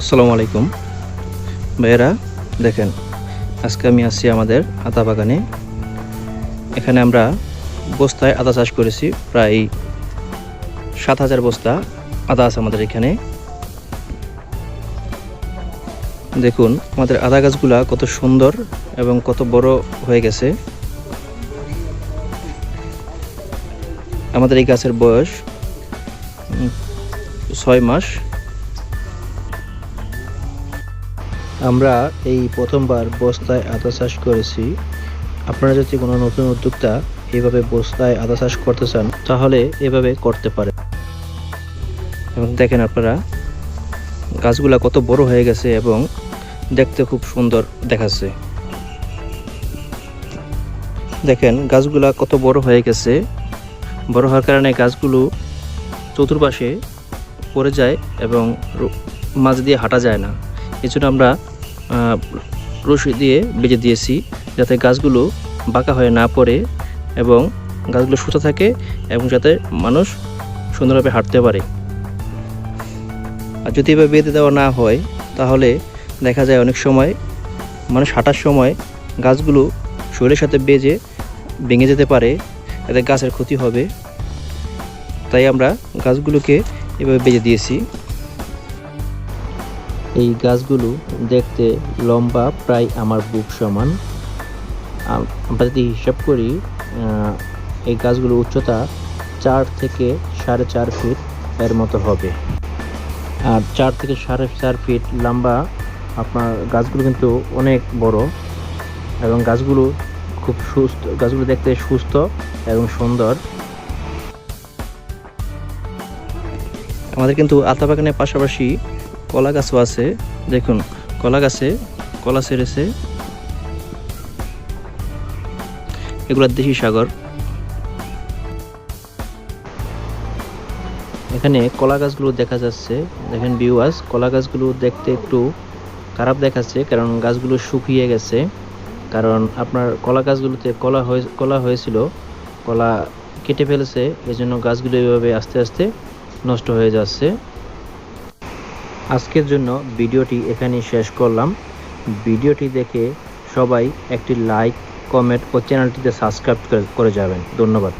আসসালামু আলাইকুম। ভাইয়েরা, দেখেন, আজকে আমি আসছি আমাদের আদা বাগানে। এখানে আমরা বস্তায় আদা চাষ করেছি, প্রায় সাত হাজার বস্তা আদা আছে আমাদের এখানে। দেখুন, আমাদের আদা গাছগুলা কত সুন্দর এবং কত বড় হয়ে গেছে। আমাদের এই গাছের বয়স ছয় মাস। আমরা এই প্রথমবার বস্তায় আদা চাষ করেছি। আপনারা যদি কোনো নতুন উদ্যোক্তা এভাবে বস্তায় আদা চাষ করতে চান, তাহলে এভাবে করতে পারে এবং দেখেন আপনারা, গাছগুলা কত বড় হয়ে গেছে এবং দেখতে খুব সুন্দর দেখাচ্ছে। দেখেন, গাছগুলা কত বড় হয়ে গেছে। বড় হওয়ার কারণে গাছগুলো চতুর্পাশে পড়ে যায় এবং মাঝ দিয়ে হাঁটা যায় না। এই আমরা রশি দিয়ে বেঁধে দিয়েছি যাতে গাছগুলো বাঁকা হয়ে না পড়ে এবং গাছগুলো সুস্থ থাকে এবং যাতে মানুষ সুন্দরভাবে হাঁটতে পারে। আর যদি এভাবে বেঁধে দেওয়া না হয়, তাহলে দেখা যায় অনেক সময় মানুষ হাঁটার সময় গাছগুলো শরীরের সাথে বেজে ভেঙে যেতে পারে, এতে গাছের ক্ষতি হবে। তাই আমরা গাছগুলোকে এভাবে বেজে দিয়েছি। এই গাছগুলো দেখতে লম্বা, প্রায় আমার বুক সমান। আমরা যদি হিসাব করি এই গাছগুলোর উচ্চতা চার থেকে সাড়ে চার ফিট এর মতো হবে। আর চার থেকে সাড়ে চার ফিট লম্বা আপনার গাছগুলো কিন্তু অনেক বড় এবং গাছগুলো খুব সুস্থ, গাছগুলো দেখতে সুস্থ এবং সুন্দর। আমাদের কিন্তু আতা বাগানের পাশাপাশি কলা গাছও আছে, দেখুন, কলা গাছে, কলা ছেড়েছে। এগুলো দেশি সাগর। এখানে কলা গাছগুলো দেখা যাচ্ছে, দেখেন বিওয়াস কলা গাছগুলো দেখতে একটু খারাপ দেখাচ্ছে, কারণ গাছগুলো শুকিয়ে গেছে। কারণ আপনার কলা গাছগুলোতে কলা হয়ে, কলা হয়েছিল, কলা কেটে ফেলেছে এই জন্য গাছগুলো এইভাবে আস্তে আস্তে নষ্ট হয়ে যাচ্ছে। আজকের জন্য ভিডিওটি এখানেই শেষ করলাম। ভিডিওটি দেখে সবাই একটি লাইক, কমেন্ট ও চ্যানেলটিতে সাবস্ক্রাইব করে- যাবেন। ধন্যবাদ।